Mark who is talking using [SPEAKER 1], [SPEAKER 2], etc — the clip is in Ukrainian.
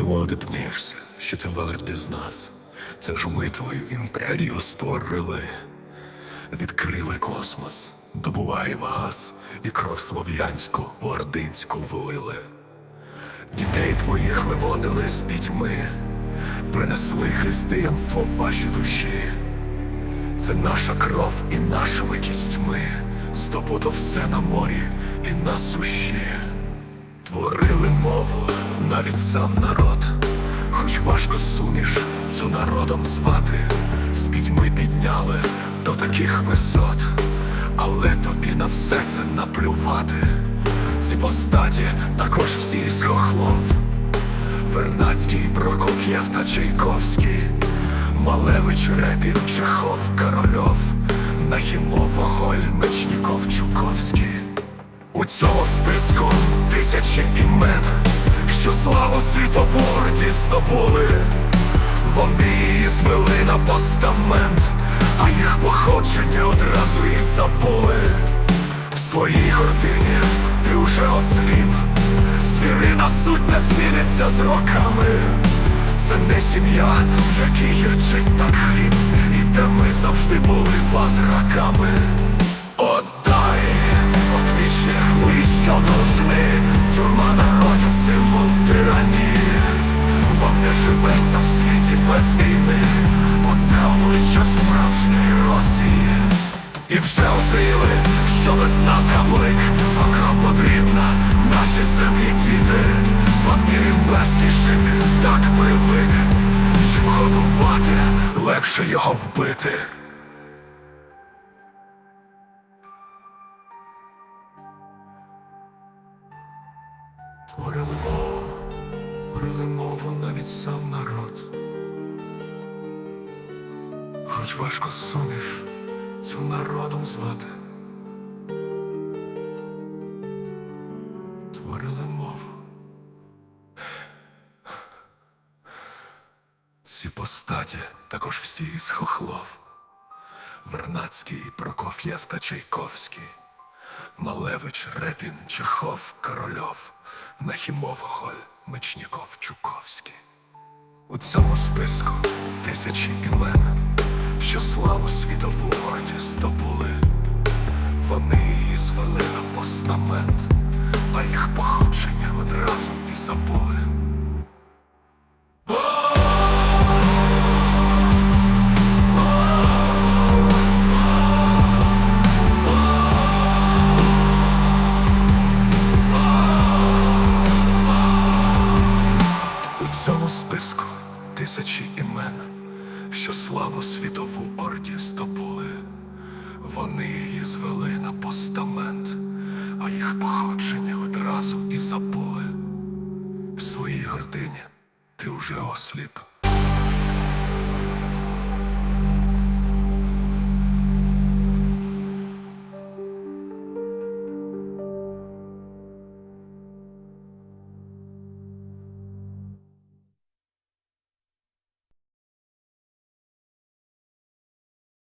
[SPEAKER 1] Ти володипнішся, що ти варти з нас. Це ж ми твою імперію створили. Відкрили космос, добуваємо газ і кров слов'янську, ординську влили. Дітей твоїх виводили з пітьми, принесли християнство в ваші душі. Це наша кров і нашими кістьми здобуто все на морі і на суші. Навіть сам народ, хоч важко суміш цю народом звати, з пітьми підняли до таких висот, але тобі на все це наплювати. Ці постаті також всі з хохлов. Вернацький, Прокоф'єв та Чайковський, Малевич, Репін, Чехов, Корольов, Нахімов, Голь, Мечніков, Чуковський. У цьому списку тисячі імен, що славу світову орді здобули. Вони її на постамент, а їх походження одразу і забули. В своїй гордині ти уже осліп, звірина суть не зміниться з роками. Це не сім'я, в якій гірчить так хліб, і де ми завжди були батраками. Отдай от вічних ви, що должны, тюрма без війни, оце обличчя справжньої Росії. І вже озріли, що без нас габлик, а кров потрібна, наші землі діти, вам мірів жити, так привик, чим годувати, легше його вбити. Творили мову, творили мову навіть сам народ. Хоч важко суміш цю народом звати. Творили мову. Ці постаті також всі з хохлов. Вернацький, Прокоф'єв та Чайковський. Малевич, Репін, Чехов, Корольов, Нахімов, Голь, Мечніков, Чуковський. У цьому списку тисячі імен, що славу світову орді здобули. Вони її звели на постамент, а їх походження одразу і забули. У цьому списку тисячі імен, що славу світову орді здобули. Вони її звели на постамент, а їх походження одразу і забули. В своїй гордині ти вже осліп.